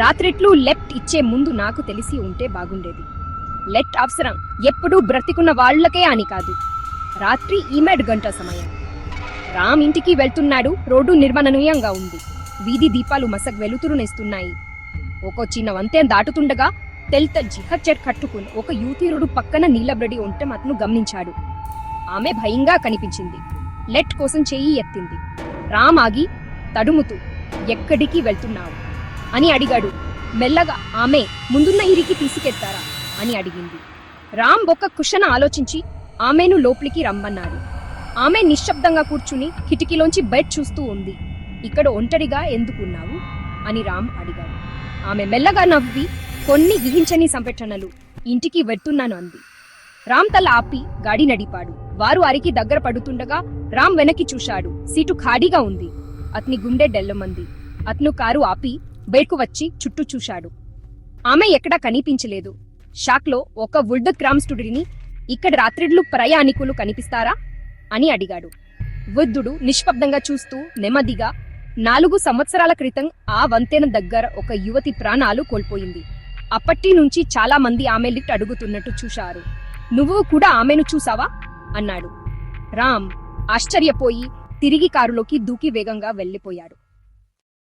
రాత్రిట్లు left ఇచ్చే ముందు నాకు తెలిసి ఉంటే బాగుండేది. లెట్ అవసరం ఎప్పుడూ బ్రతికున్న వాళ్ళకే అని కాదు. రాత్రి ఈమెడ్ గంట సమయం. రామ్ ఇంటికి వెళ్తున్నాడు రోడ్డు నిర్మణనీయంగా ఉంది. వీధి దీపాలు మసక్ వెలుతురునిస్తున్నాయి ఒక చిన్న వంతెన దాటుతుండగా తెల్త జిహచ్చర్ కట్టుకుని ఒక యూతీరుడు పక్కన నీలబ్రడి ఉంటే అతను గమనించాడు. ఆమె భయంగా కనిపించింది. లెట్ కోసం చెయ్యి ఎత్తింది. రామ్ ఆగి తడుముతూ ఎక్కడికి వెళ్తున్నావు? అని అడిగాడు. మెల్లగా ఆమె ముందున్న ఇరికి తీసుకెళ్తారా అని అడిగింది. రామ్ ఒక కుషన ఆలోచించి ఆమెను లోపలికి రమ్మన్నాడు. ఆమె నిశ్శబ్దంగా కూర్చుని కిటికీలోంచి బెడ్ చూస్తూ ఉంది. ఇక్కడ ఒంటరిగా ఎందుకున్నావు అని రామ్ అడిగాడు. ఆమె మెల్లగా నవ్వి కొన్ని గిహించని సంఘటనలు ఇంటికి వెళ్తున్నాను అంది. రామ్ తల ఆపి గాడి నడిపాడు. వారు అరికి దగ్గర పడుతుండగా రామ్ వెనక్కి చూశాడు. సీటు ఖాళీగా ఉంది. అతని గుండె డెల్లమంది. అతను కారు ఆపి బయటకు వచ్చి చుట్టూ చూశాడు. ఆమె ఎక్కడా కనిపించలేదు. షాక్లో ఒక వుడ్ క్రామ్ స్టూడిని ఇక్కడ రాత్రిళ్ళు ప్రయాణికులు కనిపిస్తారా? అని అడిగాడు. వృద్ధుడు నిష్పబ్దంగా చూస్తూ నెమ్మదిగా నాలుగు సంవత్సరాల క్రితం ఆ వంతెన దగ్గర ఒక యువతి ప్రాణాలు కోల్పోయింది. అప్పటి నుంచి చాలా మంది ఆమె లిఫ్ట్ అడుగుతున్నట్టు చూశారు. నువ్వు కూడా ఆమెను చూసావా అన్నాడు. రామ్ ఆశ్చర్యపోయి తిరిగి కారులోకి దూకి వేగంగా వెళ్ళిపోయాడు.